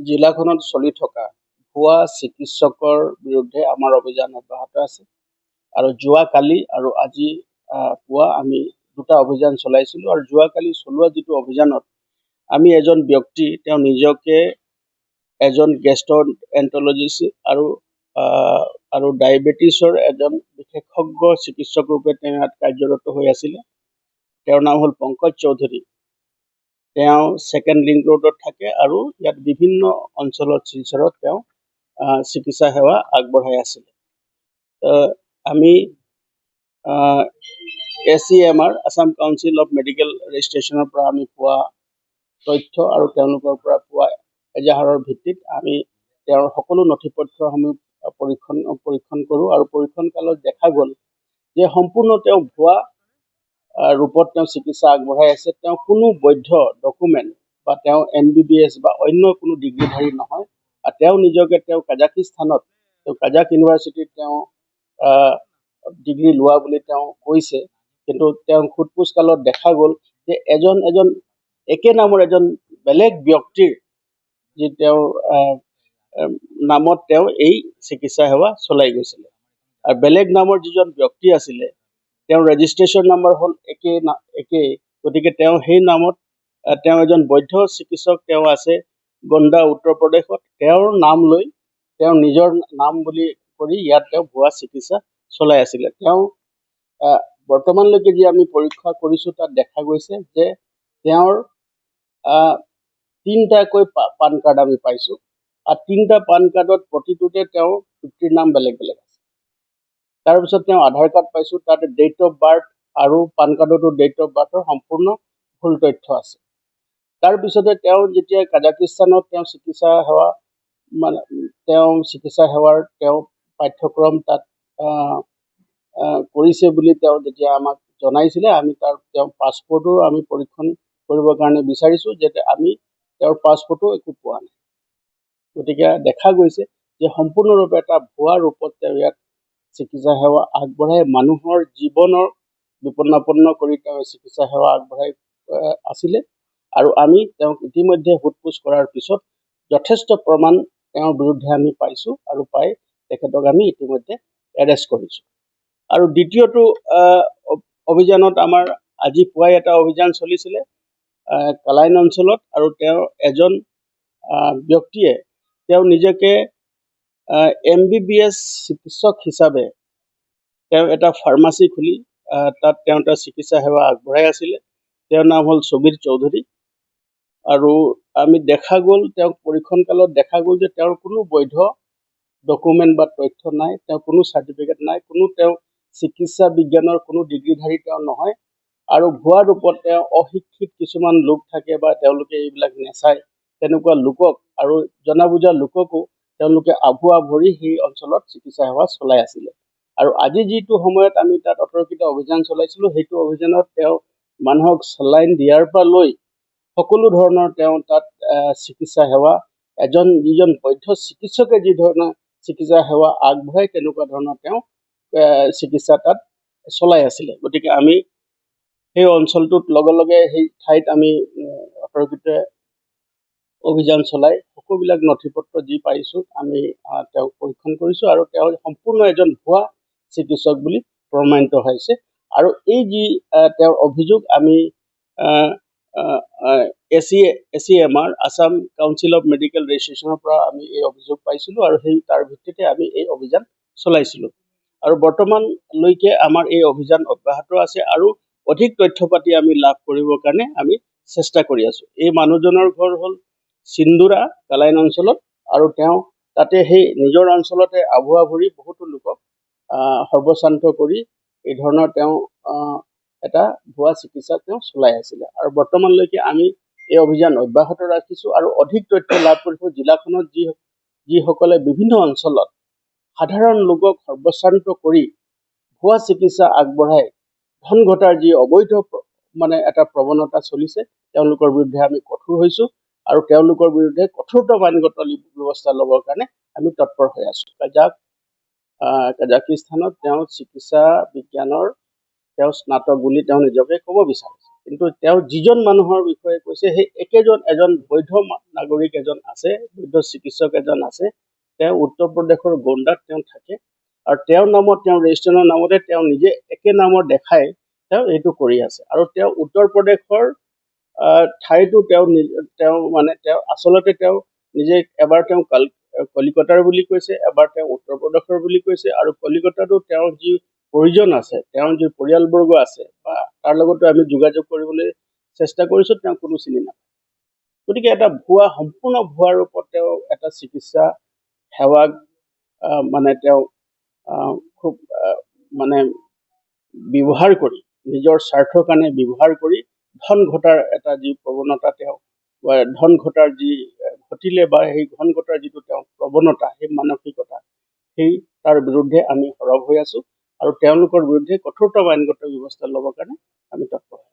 জিলাখনত চলি থকা ভুৱা চিকিৎসকৰ বিৰুদ্ধে আমাৰ অভিযান অব্যাহত আছে। আৰু যোৱাকালি আৰু আজি পুৱা আমি দুটা অভিযান চলাইছিলোঁ। আৰু যোৱাকালি চলোৱা যিটো অভিযানত আমি এজন ব্যক্তি, তেওঁ নিজকে এজন গেষ্ট এন্টলজিষ্ট আৰু আৰু ডায়েবেটিছৰ এজন বিশেষজ্ঞ চিকিৎসক ৰূপে তেওঁ ইয়াত কাৰ্যৰত হৈ আছিলে। তেওঁৰ নাম হ'ল পংকজ চৌধুৰী। তেওঁ ছেকেণ্ড লিংক ৰোডত থাকে আৰু ইয়াত বিভিন্ন অঞ্চলত শিলচৰত তেওঁ চিকিৎসা সেৱা আগবঢ়াই আছিলে। আমি A C M R Assam council of medical ৰেজিষ্ট্ৰেশ্যনৰ পৰা আমি পোৱা তথ্য আৰু তেওঁলোকৰ পৰা পোৱা এজাহাৰৰ ভিত্তিত আমি তেওঁৰ সকলো নথি পত্ৰসমূহ পৰীক্ষণ পৰীক্ষণ কৰোঁ আৰু পৰীক্ষণ কালত দেখা গ'ল যে সম্পূৰ্ণ তেওঁ ভুৱা ৰূপত তেওঁ চিকিৎসা আগবঢ়াই আছে। তেওঁ কোনো বৈধ ডকুমেণ্ট বা তেওঁ এম বি বি এছ বা অন্য কোনো ডিগ্ৰীধাৰী নহয়। আৰু তেওঁ নিজকে তেওঁ কাজাকিস্তানত তেওঁ কাজাক ইউনিভাৰ্চিটিত তেওঁ ডিগ্ৰী লোৱা বুলি তেওঁ কৈছে। কিন্তু তেওঁ সোধ পোছ কালত দেখা গ'ল যে এজন এজন, একে নামৰ এজন বেলেগ ব্যক্তিৰ যি তেওঁৰ নামত তেওঁ এই চিকিৎসা সেৱা চলাই গৈছিলে। আৰু বেলেগ নামৰ যিজন ব্যক্তি আছিলে তেওঁৰ ৰেজিষ্ট্ৰেশ্যন নম্বৰ হ'ল একে একেই গতিকে তেওঁ সেই নামত তেওঁ এজন বৈধ চিকিৎসক তেওঁ আছে গণ্ডা, উত্তৰ প্ৰদেশত। তেওঁৰ নাম লৈ তেওঁ নিজৰ নাম বুলি কৰি ইয়াত তেওঁ ভুৱা চিকিৎসা চলাই আছিলে। তেওঁ বৰ্তমানলৈকে যি আমি পৰীক্ষা কৰিছোঁ তাত দেখা গৈছে যে তেওঁৰ তিনিটাকৈ পা- পান কাৰ্ড আমি পাইছোঁ। আৰু তিনিটা পান কাৰ্ডত প্ৰতিটোতে তেওঁৰ পিতৃৰ নাম বেলেগ বেলেগ। তাৰপিছত তেওঁ আধাৰ কাৰ্ড পাইছোঁ, তাত ডেট অফ বাৰ্থ আৰু পান কাৰ্ডতো ডেট অফ বাৰ্থৰ সম্পূৰ্ণ ভুল তথ্য আছে। তাৰপিছতে তেওঁ যেতিয়া কাজাকিস্তানত তেওঁ চিকিৎসা সেৱা মানে তেওঁ চিকিৎসা সেৱাৰ তেওঁ পাঠ্যক্ৰম তাত কৰিছে বুলি তেওঁ যেতিয়া আমাক জনাইছিলে, আমি তাৰ, তেওঁৰ আমি পৰীক্ষণ কৰিবৰ কাৰণে বিচাৰিছোঁ, যাতে আমি তেওঁৰ পাছপৰ্টো একো পোৱা নাই। গতিকে দেখা গৈছে যে সম্পূৰ্ণৰূপে এটা ভুৱা ৰূপত তেওঁ ইয়াত চিকিৎসা সেৱা আগবঢ়াই মানুহৰ জীৱনৰ বিপন্নাপন্ন কৰি তেওঁ চিকিৎসা সেৱা আগবঢ়াই আছিলে। আৰু আমি তেওঁক ইতিমধ্যে সোধ পোছ কৰাৰ পিছত যথেষ্ট প্ৰমাণ তেওঁৰ বিৰুদ্ধে আমি পাইছোঁ আৰু পাই তেখেতক আমি ইতিমধ্যে এৰেষ্ট কৰিছোঁ। আৰু দ্বিতীয়টো অভিযানত আমাৰ আজি পুৱাই এটা অভিযান চলিছিলে কালাইন অঞ্চলত। আৰু তেওঁ এজন ব্যক্তিয়ে তেওঁ নিজকে এম বি বি এছ চিকিৎসক হিচাপে তেওঁ এটা ফাৰ্মাচী খুলি তাত তেওঁ এটা চিকিৎসা সেৱা আগবঢ়াই আছিলে। তেওঁৰ নাম হ'ল ছবিৰ চৌধুৰী। আৰু আমি দেখা গ'ল তেওঁক পৰীক্ষণ কালত দেখা গ'ল যে তেওঁৰ কোনো বৈধ ডকুমেণ্ট বা তথ্য নাই তেওঁ কোনো চাৰ্টিফিকেট নাই কোনো তেওঁ চিকিৎসা বিজ্ঞানৰ কোনো ডিগ্ৰীধাৰী তেওঁ নহয়। আৰু ভুৱা ৰূপত তেওঁ অশিক্ষিত কিছুমান লোক থাকে বা তেওঁলোকে এইবিলাক নেচায়। তেনেকুৱা লোকক আৰু জনা বুজা লোককো তেওঁলোকে আভুৱা ভৰি সেই অঞ্চলত চিকিৎসা সেৱা চলাই আছিলে। আৰু আজি যিটো সময়ত আমি তাত অতৰ্কিত অভিযান চলাইছিলোঁ সেইটো অভিযানত তেওঁ মানুহক চেলাইন দিয়াৰ পৰা লৈ সকলো ধৰণৰ তেওঁ তাত চিকিৎসা সেৱা এজন যিজন বৈধ চিকিৎসকে যি ধৰণৰ চিকিৎসা সেৱা আগবঢ়ায় তেনেকুৱা ধৰণৰ তেওঁ চিকিৎসা তাত চলাই আছিলে। গতিকে আমি সেই অঞ্চলটোত লগে লগে সেই ঠাইত আমি অতৰ্কিত অভিযান চলাই সকলোবিলাক নথি পত্ৰ যি পাৰিছোঁ আমি তেওঁক পৰীক্ষণ কৰিছোঁ আৰু তেওঁ সম্পূৰ্ণ এজন ভুৱা চিকিৎসক বুলি প্ৰমাণিত হৈছে। আৰু এই যি তেওঁৰ অভিযোগ আমি A C A C M R, Assam council of medical ৰেজিষ্ট্ৰেশ্যনৰ পৰা আমি এই অভিযোগ পাইছিলোঁ আৰু সেই, তাৰ ভিত্তিতে আমি এই অভিযান চলাইছিলোঁ। আৰু বৰ্তমানলৈকে আমাৰ এই অভিযান অব্যাহত আছে আৰু অধিক তথ্য পাতি আমি লাভ কৰিবৰ কাৰণে আমি চেষ্টা কৰি আছোঁ। এই মানুহজনৰ ঘৰ হ'ল চিন্দুৰা কালাইন অঞ্চলত, আৰু তেওঁ তাতে সেই নিজৰ অঞ্চলতে আভুৱা ভৰি বহুতো লোকক সৰ্বশান্ত কৰি এই ধৰণৰ তেওঁ এটা ভুৱা চিকিৎসা তেওঁ চলাই আছিলে। আৰু বৰ্তমানলৈকে আমি এই অভিযান অব্যাহত ৰাখিছোঁ আৰু অধিক তথ্য লাভ কৰিছোঁ জিলাখনত যি, যিসকলে বিভিন্ন অঞ্চলত সাধাৰণ লোকক সৰ্বশান্ত কৰি ভুৱা চিকিৎসা আগবঢ়াই ধন ঘটাৰ যি অবৈধ মানে এটা প্ৰৱণতা চলিছে, তেওঁলোকৰ বিৰুদ্ধে আমি কঠোৰ হৈছোঁ। আৰু তেওঁলোকৰ বিৰুদ্ধে কঠোৰতম আইনগত ব্যৱস্থা ল'বৰ কাৰণে আমি তৎপৰ হৈ আছোঁ। কাজাক কাজাকিস্তানত তেওঁ চিকিৎসা বিজ্ঞানৰ তেওঁ স্নাতক বুলি তেওঁ নিজকে ক'ব বিচাৰিছে। কিন্তু তেওঁ যিজন মানুহৰ বিষয়ে কৈছে সেই একেজন এজন বৈধ নাগৰিক এজন আছে বৈধ চিকিৎসক এজন আছে তেওঁ উত্তৰ প্ৰদেশৰ গোণ্ডাত তেওঁ থাকে আৰু তেওঁৰ নামত তেওঁৰ ৰেজিষ্ট্ৰেশ্যনৰ নামতে তেওঁ নিজে একে নামৰ দেখাই তেওঁ এইটো কৰি আছে। আৰু তেওঁ উত্তৰ প্ৰদেশৰ ঠাইতো তেওঁ তেওঁ মানে তেওঁ আচলতে তেওঁ নিজে এবাৰ তেওঁ কাল, কলিকতাৰ বুলি কৈছে, এবাৰ তেওঁ উত্তৰ প্ৰদেশৰ বুলি কৈছে আৰু কলিকতাতো তেওঁৰ যি পৰিজন আছে, তেওঁৰ যি পৰিয়ালবৰ্গ আছে বা তাৰ লগতো আমি যোগাযোগ কৰিবলৈ চেষ্টা কৰিছো, তেওঁ কোনো চিনি নাপায়। গতিকে এটা ভুৱা, সম্পূৰ্ণ ভুৱা ৰূপত তেওঁ এটা চিকিৎসা সেৱাক মানে তেওঁ খুব মানে ব্যৱহাৰ কৰি, নিজৰ স্বাৰ্থৰ কাৰণে ব্যৱহাৰ কৰি ধন ঘটাৰ এটা যি প্ৰৱণতা তেওঁ ধন ঘটাৰ যি ঘটিলে বা সেই ধন ঘটাৰ যিটো তেওঁ প্ৰৱণতা, সেই মানসিকতা, সেই তাৰ বিৰুদ্ধে আমি সৰব হৈ আছোঁ আৰু তেওঁলোকৰ বিৰুদ্ধে কঠোৰতম আইনগত ব্যৱস্থা ল'বৰ কাৰণে আমি তৎপৰ